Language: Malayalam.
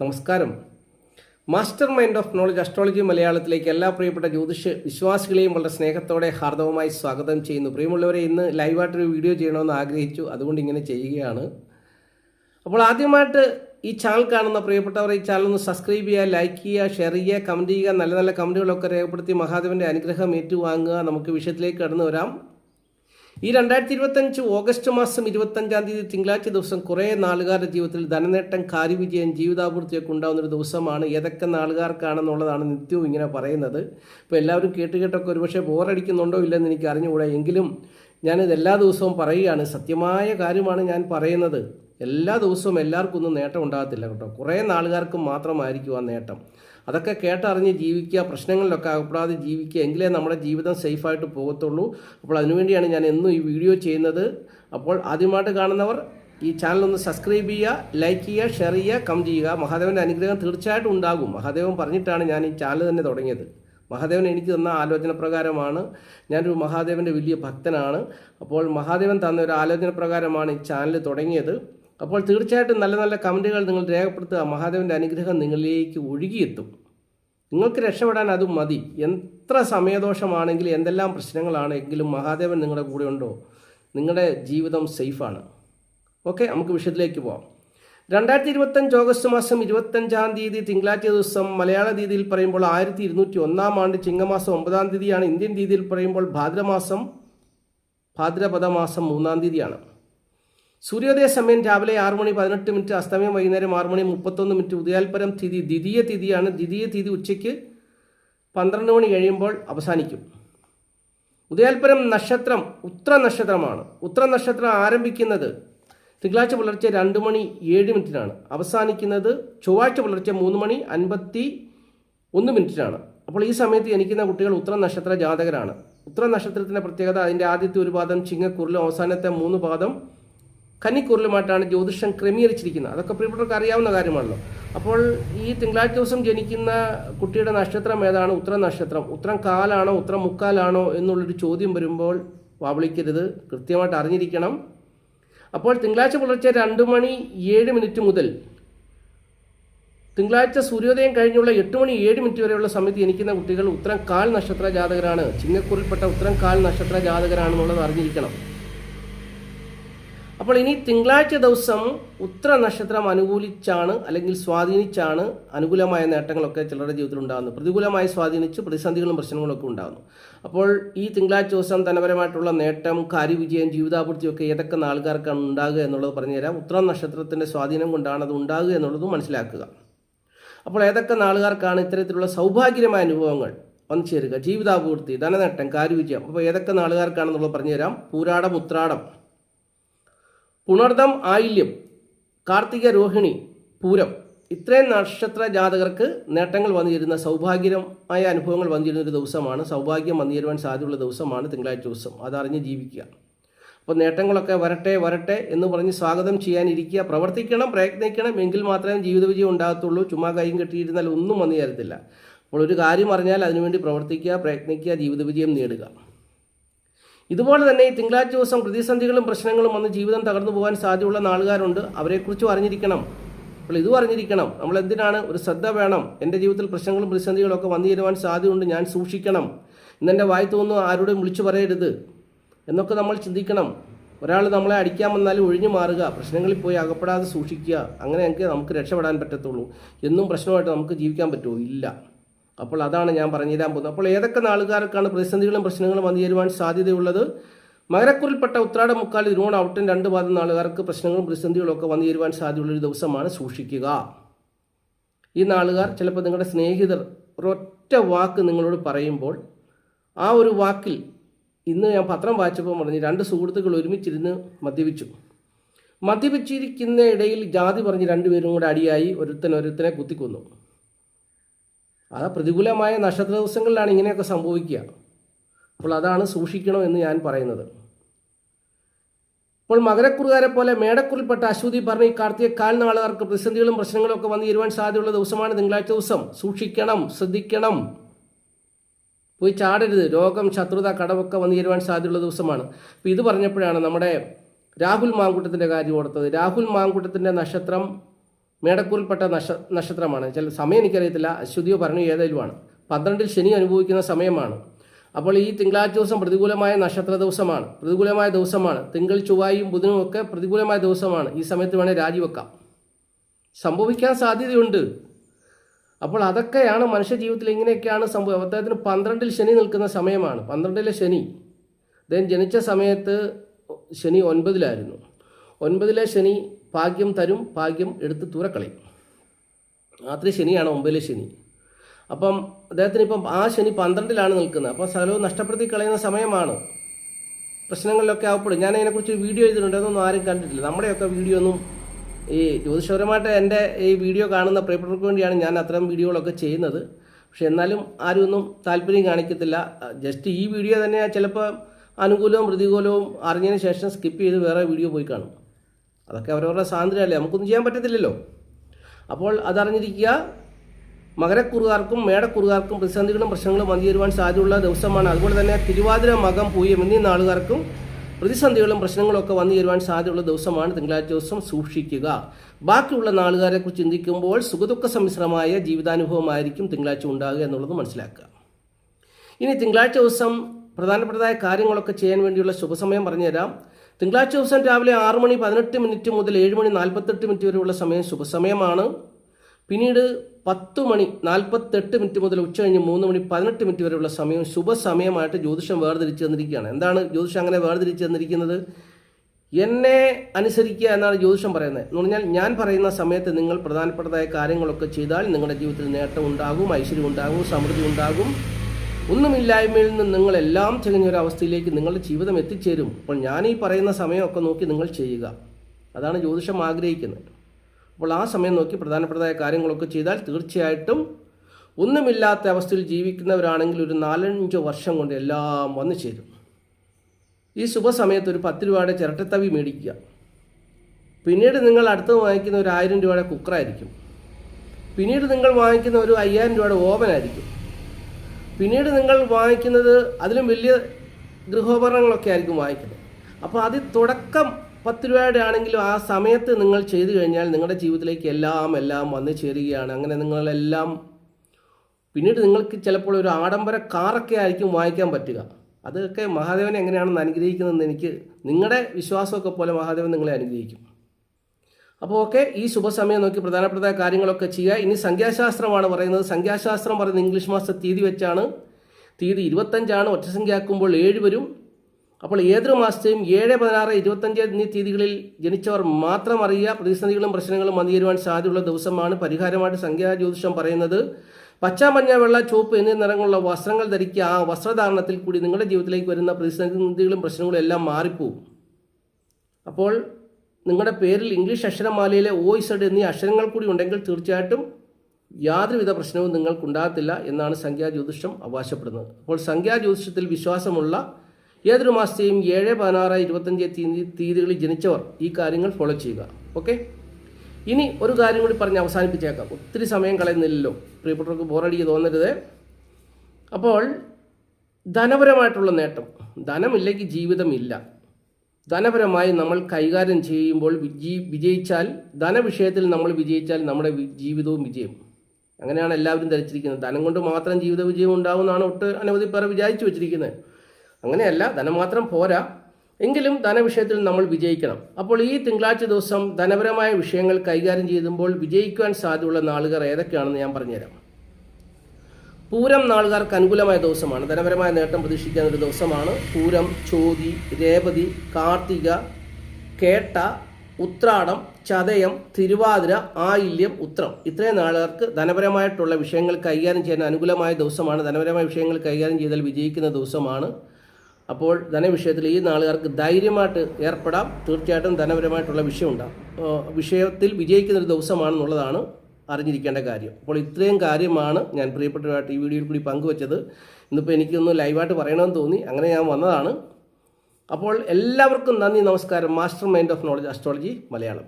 നമസ്കാരം. Master mind of knowledge astrology മലയാളത്തിലേക്ക് എല്ലാ പ്രിയപ്പെട്ട ജ്യോതിഷ വിശ്വാസികളെയും വളരെ സ്നേഹത്തോടെ ഹാർദവമായി സ്വാഗതം ചെയ്യുന്നു. പ്രിയമുള്ളവരെ ഇന്ന് ലൈവായിട്ടൊരു വീഡിയോ ചെയ്യണമെന്ന് ആഗ്രഹിച്ചു. അതുകൊണ്ട് ഇങ്ങനെ ചെയ്യുകയാണ്. അപ്പോൾ ആദ്യമായിട്ട് ഈ ചാനൽ കാണുന്ന പ്രിയപ്പെട്ടവർ ഈ ചാനൽ ഒന്ന് സബ്സ്ക്രൈബ് ചെയ്യുക ലൈക്ക് ചെയ്യുക ഷെയർ ചെയ്യുക കമന്റ് ചെയ്യുക. നല്ല നല്ല കമന്റുകളൊക്കെ രേഖപ്പെടുത്തി മഹാദേവന്റെ അനുഗ്രഹം ഏറ്റുവാങ്ങുക. നമുക്ക് വിഷയത്തിലേക്ക് കടന്നു വരാം. ഈ രണ്ടായിരത്തി ഇരുപത്തഞ്ച് ഓഗസ്റ്റ് മാസം ഇരുപത്തഞ്ചാം തീയതി തിങ്കളാഴ്ച ദിവസം കുറേ നാളുകാരുടെ ജീവിതത്തിൽ ധനനേട്ടം കാര്യവിജയം ജീവിതാപൂർത്തിയൊക്കെ ഉണ്ടാകുന്ന ഒരു ദിവസമാണ്. ഏതൊക്കെ നാളുകാർക്കാണെന്നുള്ളതാണ് നിത്യവും ഇങ്ങനെ പറയുന്നത്. ഇപ്പോൾ എല്ലാവരും കേട്ട് കേട്ടൊക്കെ ഒരുപക്ഷെ ബോറടിക്കുന്നുണ്ടോ ഇല്ലെന്ന് എനിക്ക് അറിഞ്ഞുകൂടാ എങ്കിലും ഞാനിത് എല്ലാ ദിവസവും പറയുകയാണ്. സത്യമായ കാര്യമാണ് ഞാൻ പറയുന്നത്. എല്ലാ ദിവസവും എല്ലാവർക്കും ഒന്നും നേട്ടം ഉണ്ടാകത്തില്ല കേട്ടോ. കുറേ നാളുകാർക്ക് മാത്രമായിരിക്കും ആ നേട്ടം. അതൊക്കെ കേട്ടറിഞ്ഞ് ജീവിക്കുക പ്രശ്നങ്ങളിലൊക്കെ അകപ്പെടാതെ ജീവിക്കുക എങ്കിലേ നമ്മുടെ ജീവിതം സേഫായിട്ട് പോകത്തുള്ളൂ. അപ്പോൾ അതിനുവേണ്ടിയാണ് ഞാൻ എന്നും ഈ വീഡിയോ ചെയ്യുന്നത്. അപ്പോൾ ആദ്യമായിട്ട് കാണുന്നവർ ഈ ചാനൽ ഒന്ന് സബ്സ്ക്രൈബ് ചെയ്യുക ലൈക്ക് ചെയ്യുക ഷെയർ ചെയ്യുക കമന്റ് ചെയ്യുക. മഹാദേവന്റെ അനുഗ്രഹം തീർച്ചയായിട്ടും ഉണ്ടാകും. മഹാദേവൻ പറഞ്ഞിട്ടാണ് ഞാൻ ഈ ചാനൽ തന്നെ തുടങ്ങിയത്. മഹാദേവൻ എനിക്ക് തന്ന ആലോചന പ്രകാരമാണ്. ഞാനൊരു മഹാദേവന്റെ വലിയ ഭക്തനാണ്. അപ്പോൾ മഹാദേവൻ തന്ന ഒരു ആലോചന പ്രകാരമാണ് ഈ ചാനൽ തുടങ്ങിയത്. അപ്പോൾ തീർച്ചയായിട്ടും നല്ല നല്ല കമന്റുകൾ നിങ്ങൾ രേഖപ്പെടുത്തുക. മഹാദേവന്റെ അനുഗ്രഹം നിങ്ങളിലേക്ക് ഒഴുകിയെത്തും. നിങ്ങൾക്ക് രക്ഷപ്പെടാൻ അത് മതി. എത്ര സമയദോഷമാണെങ്കിലും എന്തെല്ലാം പ്രശ്നങ്ങളാണെങ്കിലും മഹാദേവൻ നിങ്ങളുടെ കൂടെ ഉണ്ടോ? നിങ്ങളുടെ ജീവിതം സേഫാണ്. ഓക്കെ നമുക്ക് വിഷയത്തിലേക്ക് പോവാം. രണ്ടായിരത്തി ഇരുപത്തഞ്ച് ഓഗസ്റ്റ് മാസം ഇരുപത്തഞ്ചാം തീയതി തിങ്കളാഴ്ച ദിവസം മലയാള തീയതിയിൽ പറയുമ്പോൾ ആയിരത്തി ഇരുന്നൂറ്റി ഒന്നാം ആണ്ട് ചിങ്ങമാസം ഒമ്പതാം തീയതിയാണ്. ഇന്ത്യൻ തീയതിയിൽ പറയുമ്പോൾ ഭാദ്രമാസം ഭാദ്രപദമാസം മൂന്നാം തീയതിയാണ്. സൂര്യോദയ സമയം രാവിലെ ആറ് മണി പതിനെട്ട് മിനിറ്റ് അസ്തമയം വൈകുന്നേരം ആറ് മണി മുപ്പത്തൊന്ന് മിനിറ്റ് ഉദയാൽപരം തിഥി ദ്വിതീയ തിഥിയാണ്. ദ്വിതീയ തിഥി ഉച്ചയ്ക്ക് പന്ത്രണ്ട് മണി കഴിയുമ്പോൾ അവസാനിക്കും. ഉദയാൽപരം നക്ഷത്രം ഉത്ര നക്ഷത്രമാണ് ഉത്ര നക്ഷത്രം ആരംഭിക്കുന്നത് തിങ്കളാഴ്ച പുലർച്ചെ രണ്ട് മണി ഏഴ് മിനിറ്റിനാണ്. അവസാനിക്കുന്നത് ചൊവ്വാഴ്ച പുലർച്ചെ മൂന്ന് മണി അൻപത്തി ഒന്ന് മിനിറ്റിനാണ്. അപ്പോൾ ഈ സമയത്ത് ജനിക്കുന്ന കുട്ടികൾ ഉത്ര നക്ഷത്ര ജാതകരാണ്. ഉത്ര നക്ഷത്രത്തിന്റെ പ്രത്യേകത അതിന്റെ ആദ്യത്തെ ഒരു പാദം ചിങ്ങക്കുറിലും അവസാനത്തെ മൂന്ന് പാദം കന്നിക്കുറിലുമായിട്ടാണ് ജ്യോതിഷം ക്രമീകരിച്ചിരിക്കുന്നത്. അതൊക്കെ പ്രിയപ്പെട്ടവർക്ക് അറിയാവുന്ന കാര്യമാണല്ലോ. അപ്പോൾ ഈ തിങ്കളാഴ്ച ദിവസം ജനിക്കുന്ന കുട്ടിയുടെ നക്ഷത്രം ഏതാണ്? ഉത്തര നക്ഷത്രം. ഉത്തരം കാലാണോ? ഉത്തരം മുക്കാലാണോ? എന്നുള്ളൊരു ചോദ്യം വരുമ്പോൾ വാവിളിക്കരുത്. കൃത്യമായിട്ട് അറിഞ്ഞിരിക്കണം. അപ്പോൾ തിങ്കളാഴ്ച പുലർച്ചെ രണ്ട് മണി ഏഴ് മിനിറ്റ് മുതൽ തിങ്കളാഴ്ച സൂര്യോദയം കഴിഞ്ഞുള്ള എട്ട് മണി ഏഴ് മിനിറ്റ് വരെയുള്ള സമയത്ത് ജനിക്കുന്ന കുട്ടികൾ ഉത്തരം കാൽ നക്ഷത്ര ജാതകരാണ്. ചിങ്ങക്കുറിൽപ്പെട്ട ഉത്തരം കാൽ നക്ഷത്ര ജാതകരാണെന്നുള്ളത് അറിഞ്ഞിരിക്കണം. അപ്പോൾ ഇനി തിങ്കളാഴ്ച ദിവസം ഉത്ര നക്ഷത്രം അനുകൂലിച്ചാണ് അല്ലെങ്കിൽ സ്വാധീനിച്ചാണ് അനുകൂലമായ നേട്ടങ്ങളൊക്കെ ചിലരുടെ ജീവിതത്തിൽ ഉണ്ടാകുന്നത്. പ്രതികൂലമായി സ്വാധീനിച്ച് പ്രതിസന്ധികളും പ്രശ്നങ്ങളും ഒക്കെ ഉണ്ടാകുന്നു. അപ്പോൾ ഈ തിങ്കളാഴ്ച ദിവസം ധനപരമായിട്ടുള്ള നേട്ടം കാര്യവിജയം ജീവിതാപൂർത്തിയൊക്കെ ഏതൊക്കെ ആൾക്കാർക്കാണ് ഉണ്ടാകുക എന്നുള്ളത് പറഞ്ഞുതരാം ഉത്ര നക്ഷത്രത്തിന്റെ സ്വാധീനം കൊണ്ടാണ് അത് ഉണ്ടാകുക എന്നുള്ളതും മനസ്സിലാക്കുക. അപ്പോൾ ഏതൊക്കെ നാളുകാർക്കാണ് ഇത്തരത്തിലുള്ള സൗഭാഗ്യമായ അനുഭവങ്ങൾ വന്നു ചേരുക ജീവിതാപൂർത്തി ധനനേട്ടം കാര്യവിജയം. അപ്പോൾ ഏതൊക്കെ നാളുകാർക്കാണെന്നുള്ളത് പറഞ്ഞുതരാം പൂരാടം ഉത്രാടം. പുണർദം ആയില്യം കാർത്തിക രോഹിണി പൂരം. ഇത്രയും നക്ഷത്ര ജാതകർക്ക് നേട്ടങ്ങൾ വന്നിരുന്ന സൗഭാഗ്യമായ അനുഭവങ്ങൾ വന്നിരുന്ന ഒരു ദിവസമാണ്. സൗഭാഗ്യം വന്നു ചേരുവാൻ സാധ്യതയുള്ള ദിവസമാണ് തിങ്കളാഴ്ച ദിവസം. അതറിഞ്ഞ് ജീവിക്കുക. അപ്പോൾ നേട്ടങ്ങളൊക്കെ വരട്ടെ വരട്ടെ എന്ന് പറഞ്ഞ് സ്വാഗതം ചെയ്യാനിരിക്കുക. പ്രവർത്തിക്കണം പ്രയത്നിക്കണം എങ്കിൽ മാത്രമേ ജീവിത വിജയം ഉണ്ടാകത്തുള്ളൂ. ചുമ്മാ കൈയും കെട്ടിയിരുന്നാൽ ഒന്നും വന്നു ചേരത്തില്ല. അപ്പോൾ ഒരു കാര്യം അറിഞ്ഞാൽ അതിനുവേണ്ടി പ്രവർത്തിക്കുക പ്രയത്നിക്കുക ജീവിത വിജയം നേടുക. ഇതുപോലെ തന്നെ ഈ തിങ്കളാഴ്ച ദിവസം പ്രതിസന്ധികളും പ്രശ്നങ്ങളും വന്ന് ജീവിതം തകർന്നു പോകാൻ സാധ്യതയുള്ള നാളുകാരുണ്ട്. അവരെക്കുറിച്ചും അറിഞ്ഞിരിക്കണം. അപ്പോൾ ഇതും അറിഞ്ഞിരിക്കണം. നമ്മൾ എന്തിനാണ് ഒരു ശ്രദ്ധ വേണം? എന്റെ ജീവിതത്തിൽ പ്രശ്നങ്ങളും പ്രതിസന്ധികളും ഒക്കെ വന്നു തരുവാൻ സാധ്യതയുണ്ട്. ഞാൻ സൂക്ഷിക്കണം. ഇന്നെന്റെ വായി തോന്നുന്നു ആരോടും വിളിച്ചു പറയരുത് എന്നൊക്കെ നമ്മൾ ചിന്തിക്കണം. ഒരാൾ നമ്മളെ അടിക്കാൻ വന്നാലും ഒഴിഞ്ഞു മാറുക പ്രശ്നങ്ങളിൽ പോയി അകപ്പെടാതെ സൂക്ഷിക്കുക അങ്ങനെ എനിക്ക് നമുക്ക് രക്ഷപ്പെടാൻ പറ്റത്തുള്ളൂ. എന്നും പ്രശ്നമായിട്ട് നമുക്ക് ജീവിക്കാൻ പറ്റുമോ? ഇല്ല. അപ്പോൾ അതാണ് ഞാൻ പറഞ്ഞുതരാൻ പോകുന്നത്. അപ്പോൾ ഏതൊക്കെ നാളുകാർക്കാണ് പ്രതിസന്ധികളും പ്രശ്നങ്ങളും വന്നു ചേരുവാൻ സാധ്യതയുള്ളത്? മകരക്കുറിൽപ്പെട്ട ഉത്രാട മുക്കാൽ തിരുവോണ ഔട്ടൻ രണ്ട് പാദം നാളുകാർക്ക് പ്രശ്നങ്ങളും പ്രതിസന്ധികളും ഒക്കെ വന്നു ചേരുവാൻ സാധ്യതയുള്ളൊരു ദിവസമാണ് സൂക്ഷിക്കുക. ഈ നാളുകാർ ചിലപ്പോൾ നിങ്ങളുടെ സ്നേഹിതർ ഒരൊറ്റ വാക്ക് നിങ്ങളോട് പറയുമ്പോൾ ആ ഒരു വാക്കിൽ ഇന്ന് ഞാൻ പത്രം വായിച്ചപ്പോൾ പറഞ്ഞു രണ്ട് സുഹൃത്തുക്കൾ ഒരുമിച്ചിരുന്ന് മദ്യപിച്ചു. മദ്യപിച്ചിരിക്കുന്ന ഇടയിൽ ജാതി പറഞ്ഞ് രണ്ടുപേരും കൂടെ അടിയായി ഒരുത്തൻ ഒരുത്തനെ കുത്തിക്കൊന്നു. അത് പ്രതികൂലമായ നക്ഷത്ര ദിവസങ്ങളിലാണ് ഇങ്ങനെയൊക്കെ സംഭവിക്കുക. അപ്പോൾ അതാണ് സൂക്ഷിക്കണം എന്ന് ഞാൻ പറയുന്നത്. ഇപ്പോൾ മകരക്കുറുകാരെ പോലെ മേടക്കുറിൽപ്പെട്ട അശ്വതി ഭരണി കാർത്തിക കാൽ നാളുകാർക്ക് പ്രതിസന്ധികളും പ്രശ്നങ്ങളും ഒക്കെ വന്നു തീരുവാൻ സാധ്യതയുള്ള ദിവസമാണ് തിങ്കളാഴ്ച ദിവസം. സൂക്ഷിക്കണം ശ്രദ്ധിക്കണം. പോയി ചാടരുത്. രോഗം ശത്രുത കടവൊക്കെ വന്നു ചേരുവാൻ സാധ്യതയുള്ള ദിവസമാണ്. അപ്പോൾ ഇത് പറഞ്ഞപ്പോഴാണ് നമ്മുടെ രാഹുൽ മാങ്കൂട്ടത്തിന്റെ കാര്യം ഓർത്തത്. രാഹുൽ മാങ്കൂട്ടത്തിന്റെ നക്ഷത്രം മേടക്കൂറിൽപ്പെട്ട നക്ഷ നക്ഷത്രമാണ്. ചില സമയം എനിക്കറിയത്തില്ല. അശ്വതിയോ പറഞ്ഞു ഏതെങ്കിലുമാണ് പന്ത്രണ്ടിൽ ശനി അനുഭവിക്കുന്ന സമയമാണ്. അപ്പോൾ ഈ തിങ്കളാഴ്ച ദിവസം പ്രതികൂലമായ നക്ഷത്ര ദിവസമാണ്. പ്രതികൂലമായ ദിവസമാണ്. തിങ്കൾ ചൊവ്വായും ബുധനും ഒക്കെ പ്രതികൂലമായ ദിവസമാണ്. ഈ സമയത്ത് വേണേൽ രാജിവെക്കാം. സംഭവിക്കാൻ സാധ്യതയുണ്ട്. അപ്പോൾ അതൊക്കെയാണ് മനുഷ്യ ജീവിതത്തിൽ ഇങ്ങനെയൊക്കെയാണ് സംഭവം. അദ്ദേഹത്തിന് പന്ത്രണ്ടിൽ ശനി നിൽക്കുന്ന സമയമാണ്. പന്ത്രണ്ടിലെ ശനി. അദ്ദേഹം ജനിച്ച സമയത്ത് ശനി ഒൻപതിലായിരുന്നു. ഒൻപതിലെ ശനി ഭാഗ്യം തരും ഭാഗ്യം എടുത്ത് തൂരക്കളയും. രാത്രി ശനിയാണ് ഒമ്പതിലെ ശനി. അപ്പം അദ്ദേഹത്തിന് ഇപ്പം ആ ശനി പന്ത്രണ്ടിലാണ് നിൽക്കുന്നത്. അപ്പോൾ സ്ഥലവും നഷ്ടപ്പെടുത്തി കളയുന്ന സമയമാണ്. പ്രശ്നങ്ങളിലൊക്കെ ആവപ്പെടും. ഞാൻ അതിനെക്കുറിച്ച് വീഡിയോ ചെയ്തിട്ടുണ്ട്. അതൊന്നും ആരും കണ്ടിട്ടില്ല. നമ്മുടെയൊക്കെ വീഡിയോ ഒന്നും ഈ ജ്യോതിഷപരമായിട്ട് എന്റെ ഈ വീഡിയോ കാണുന്ന പ്രിയപ്പെട്ടവർക്ക് വേണ്ടിയാണ് ഞാൻ അത്തരം വീഡിയോകളൊക്കെ ചെയ്യുന്നത്. പക്ഷെ എന്നാലും ആരും ഒന്നും താല്പര്യം കാണിക്കത്തില്ല. ജസ്റ്റ് ഈ വീഡിയോ തന്നെ ചിലപ്പോൾ അനുകൂലവും പ്രതികൂലവും അറിഞ്ഞതിന് ശേഷം സ്കിപ്പ് ചെയ്ത് വേറെ വീഡിയോ പോയി കാണും. അതൊക്കെ അവരവരുടെ സ്വാതന്ത്ര്യമല്ലേ? നമുക്കൊന്നും ചെയ്യാൻ പറ്റത്തില്ലല്ലോ. അപ്പോൾ അതറിഞ്ഞിരിക്കുക മകരക്കുറുകാർക്കും മേടക്കുറുകാർക്കും പ്രതിസന്ധികളും പ്രശ്നങ്ങളും വന്നു തരുവാൻ സാധ്യതയുള്ള ദിവസമാണ്. അതുപോലെ തന്നെ തിരുവാതിര മകം പൂയം എന്നീ നാളുകാർക്കും പ്രതിസന്ധികളും പ്രശ്നങ്ങളും ഒക്കെ വന്നു ചേരുവാൻ സാധ്യതയുള്ള ദിവസമാണ് തിങ്കളാഴ്ച ദിവസം സൂക്ഷിക്കുക. ബാക്കിയുള്ള നാളുകാരെ കുറിച്ച് ചിന്തിക്കുമ്പോൾ സുഖദുഃഖ സമ്മിശ്രമായ ജീവിതാനുഭവമായിരിക്കും തിങ്കളാഴ്ച ഉണ്ടാകുക എന്നുള്ളത് മനസ്സിലാക്കുക. ഇനി തിങ്കളാഴ്ച ദിവസം പ്രധാനപ്പെട്ടതായ കാര്യങ്ങളൊക്കെ ചെയ്യാൻ വേണ്ടിയുള്ള ശുഭസമയം പറഞ്ഞുതരാം. തിങ്കളാഴ്ച ദിവസം രാവിലെ ആറ് മണി പതിനെട്ട് മിനിറ്റ് മുതൽ ഏഴ് മണി നാൽപ്പത്തെട്ട് മിനിറ്റ് വരെയുള്ള സമയം ശുഭസമയമാണ്. പിന്നീട് പത്ത് മണി നാൽപ്പത്തെട്ട് മിനിറ്റ് മുതൽ ഉച്ച കഴിഞ്ഞ് മൂന്ന് മണി പതിനെട്ട് മിനിറ്റ് വരെയുള്ള സമയം ശുഭസമയമായിട്ട് ജ്യോതിഷം വേർതിരിച്ച് തന്നിരിക്കുകയാണ്. എന്താണ് ജ്യോതിഷം അങ്ങനെ വേർതിരിച്ച് തന്നിരിക്കുന്നത്? എന്നെ അനുസരിക്കുക എന്നാണ് ജ്യോതിഷം പറയുന്നത്. എന്ന് പറഞ്ഞാൽ ഞാൻ പറയുന്ന സമയത്ത് നിങ്ങൾ പ്രധാനപ്പെട്ടതായ കാര്യങ്ങളൊക്കെ ചെയ്താൽ നിങ്ങളുടെ ജീവിതത്തിൽ നേട്ടം ഉണ്ടാകും ഐശ്വര്യം ഉണ്ടാകും സമൃദ്ധി ഉണ്ടാകും. ഒന്നുമില്ലായ്മയിൽ നിന്ന് തികഞ്ഞ ഒരു അവസ്ഥയിലേക്ക് നിങ്ങളുടെ ജീവിതം എത്തിച്ചേരും. അപ്പോൾ ഞാൻ ഈ പറയുന്ന സമയമൊക്കെ നോക്കി നിങ്ങൾ ചെയ്യുക. അതാണ് ജ്യോതിഷം ആഗ്രഹിക്കുന്നത്. അപ്പോൾ ആ സമയം നോക്കി പ്രധാനപ്പെട്ടതായ കാര്യങ്ങളൊക്കെ ചെയ്താൽ തീർച്ചയായിട്ടും ഒന്നുമില്ലാത്ത അവസ്ഥയിൽ ജീവിക്കുന്നവരാണെങ്കിൽ ഒരു നാലഞ്ച് വർഷം കൊണ്ട് എല്ലാം വന്നു ചേരും. ഈ ശുഭസമയത്ത് ഒരു പത്ത് രൂപയുടെ ചിരട്ടത്തവി മേടിക്കുക. പിന്നീട് നിങ്ങൾ അടുത്ത് വാങ്ങിക്കുന്ന ഒരു ആയിരം രൂപയുടെ കുക്കറായിരിക്കും. പിന്നീട് നിങ്ങൾ വാങ്ങിക്കുന്ന ഒരു അയ്യായിരം രൂപയുടെ ഓവനായിരിക്കും. പിന്നീട് നിങ്ങൾ വാങ്ങിക്കുന്നത് അതിലും വലിയ ഗൃഹോപകരണങ്ങളൊക്കെ ആയിരിക്കും വാങ്ങിക്കുന്നത് അപ്പോൾ അത് തുടക്കം പത്ത് രൂപയുടെ ആണെങ്കിലും ആ സമയത്ത് നിങ്ങൾ ചെയ്തു കഴിഞ്ഞാൽ നിങ്ങളുടെ ജീവിതത്തിലേക്ക് എല്ലാം എല്ലാം വന്നു ചേരുകയാണ്. അങ്ങനെ നിങ്ങളെല്ലാം പിന്നീട് നിങ്ങൾക്ക് ചിലപ്പോൾ ഒരു ആഡംബര കാറൊക്കെ ആയിരിക്കും വാങ്ങിക്കാൻ പറ്റുക. അതൊക്കെ മഹാദേവനെ എങ്ങനെയാണെന്ന് അനുഗ്രഹിക്കുന്നതെന്ന് എനിക്ക് നിങ്ങളുടെ വിശ്വാസമൊക്കെ പോലെ മഹാദേവൻ നിങ്ങളെ അനുഗ്രഹിക്കും. അപ്പോൾ ഓക്കെ ഈ ശുഭസമയം നോക്കി പ്രധാനപ്പെട്ട കാര്യങ്ങളൊക്കെ ചെയ്യുക. ഇനി സംഖ്യാശാസ്ത്രമാണ് പറയുന്നത്. സംഖ്യാശാസ്ത്രം പറയുന്നത് ഇംഗ്ലീഷ് മാസത്തെ തീയതി വെച്ചാണ്. തീയതി ഇരുപത്തഞ്ചാണ്. ഒറ്റസംഖ്യയാക്കുമ്പോൾ ഏഴ് വരും. അപ്പോൾ ഏതൊരു മാസത്തെയും ഏഴ് പതിനാറ് ഇരുപത്തഞ്ച് എന്നീ തീയതികളിൽ ജനിച്ചവർ മാത്രം അറിയുക. പ്രതിസന്ധികളും പ്രശ്നങ്ങളും വന്നു ചേരുവാൻ സാധ്യതയുള്ള ദിവസമാണ് പരിഹാരമായിട്ട് സംഖ്യാ ജ്യോതിഷം പറയുന്നത്. പച്ച മഞ്ഞ വെള്ള ചുവപ്പ് എന്നീ നിറങ്ങളുള്ള വസ്ത്രങ്ങൾ ധരിക്കുക. ആ വസ്ത്രധാരണത്തിൽ കൂടി നിങ്ങളുടെ ജീവിതത്തിലേക്ക് വരുന്ന പ്രതിസന്ധികളും പ്രശ്നങ്ങളും എല്ലാം മാറിപ്പോവും. അപ്പോൾ നിങ്ങളുടെ പേരിൽ ഇംഗ്ലീഷ് അക്ഷരമാലയിലെ ഒ ഇസഡ് എന്നീ അക്ഷരങ്ങൾ കൂടി ഉണ്ടെങ്കിൽ തീർച്ചയായിട്ടും യാതൊരുവിധ പ്രശ്നവും നിങ്ങൾക്കുണ്ടാകത്തില്ല എന്നാണ് സംഖ്യാ ജ്യോതിഷം അവകാശപ്പെടുന്നത്. അപ്പോൾ സംഖ്യാ ജ്യോതിഷത്തിൽ വിശ്വാസമുള്ള ഏതൊരു മാസത്തെയും ഏഴ് പതിനാറ് ഇരുപത്തഞ്ച് തീയതി തീയതികളിൽ ജനിച്ചവർ ഈ കാര്യങ്ങൾ ഫോളോ ചെയ്യുക. ഓക്കെ ഇനി ഒരു കാര്യം കൂടി പറഞ്ഞ് അവസാനിപ്പിച്ചേക്കാം. ഒത്തിരി സമയം കളയുന്നില്ലല്ലോ. പ്രിയപ്പെട്ടവർക്ക് ബോറടിക്ക് തോന്നരുത്. അപ്പോൾ ധനപരമായിട്ടുള്ള നേട്ടം. ധനമില്ലെങ്കിൽ ജീവിതമില്ല. ധനപരമായി നമ്മൾ കൈകാര്യം ചെയ്യുമ്പോൾ വിജയി വിജയിച്ചാൽ ധനവിഷയത്തിൽ നമ്മൾ വിജയിച്ചാൽ നമ്മുടെ ജീവിതവും വിജയം. അങ്ങനെയാണ് എല്ലാവരും ധരിച്ചിരിക്കുന്നത്. ധനം കൊണ്ട് മാത്രം ജീവിത വിജയം ഉണ്ടാവുമെന്നാണ് ഒട്ട് അനവധി പേർ വിചാരിച്ചു വെച്ചിരിക്കുന്നത്. അങ്ങനെയല്ല ധനം മാത്രം പോരാ. എങ്കിലും ധനവിഷയത്തിൽ നമ്മൾ വിജയിക്കണം. അപ്പോൾ ഈ തിങ്കളാഴ്ച ദിവസം ധനപരമായ വിഷയങ്ങൾ കൈകാര്യം ചെയ്യുമ്പോൾ വിജയിക്കുവാൻ സാധ്യതയുള്ള നാളുകൾ ഏതൊക്കെയാണെന്ന് ഞാൻ പറഞ്ഞുതരാം. പൂരം നാളുകാർക്ക് അനുകൂലമായ ദിവസമാണ്. ധനപരമായ നേട്ടം പ്രതീക്ഷിക്കുന്ന ഒരു ദിവസമാണ് പൂരം ചോതി രേവതി കാർത്തിക കേട്ട ഉത്രാടം ചതയം തിരുവാതിര ആയില്യം ഉത്രം. ഇത്രയും നാളുകാർക്ക് ധനപരമായിട്ടുള്ള വിഷയങ്ങൾ കൈകാര്യം ചെയ്യാൻ അനുകൂലമായ ദിവസമാണ്. ധനപരമായ വിഷയങ്ങൾ കൈകാര്യം ചെയ്താൽ വിജയിക്കുന്ന ദിവസമാണ്. അപ്പോൾ ധനവിഷയത്തിൽ ഈ നാളുകാർക്ക് ധൈര്യമായിട്ട് ഏർപ്പെടാം. തീർച്ചയായിട്ടും ധനപരമായിട്ടുള്ള വിഷയം ഉണ്ടാകും വിഷയത്തിൽ വിജയിക്കുന്ന ഒരു ദിവസമാണെന്നുള്ളതാണ് അറിഞ്ഞിരിക്കേണ്ട കാര്യം. അപ്പോൾ ഇത്രയും കാര്യമാണ് ഞാൻ പ്രിയപ്പെട്ടവരായിട്ട് ഈ വീഡിയോയിൽ കൂടി പങ്കുവച്ചത്. ഇന്നിപ്പോൾ എനിക്കൊന്ന് ലൈവായിട്ട് പറയണമെന്ന് തോന്നി. അങ്ങനെ ഞാൻ വന്നതാണ്. അപ്പോൾ എല്ലാവർക്കും നന്ദി നമസ്കാരം. Master mind of knowledge astrology Malayalam.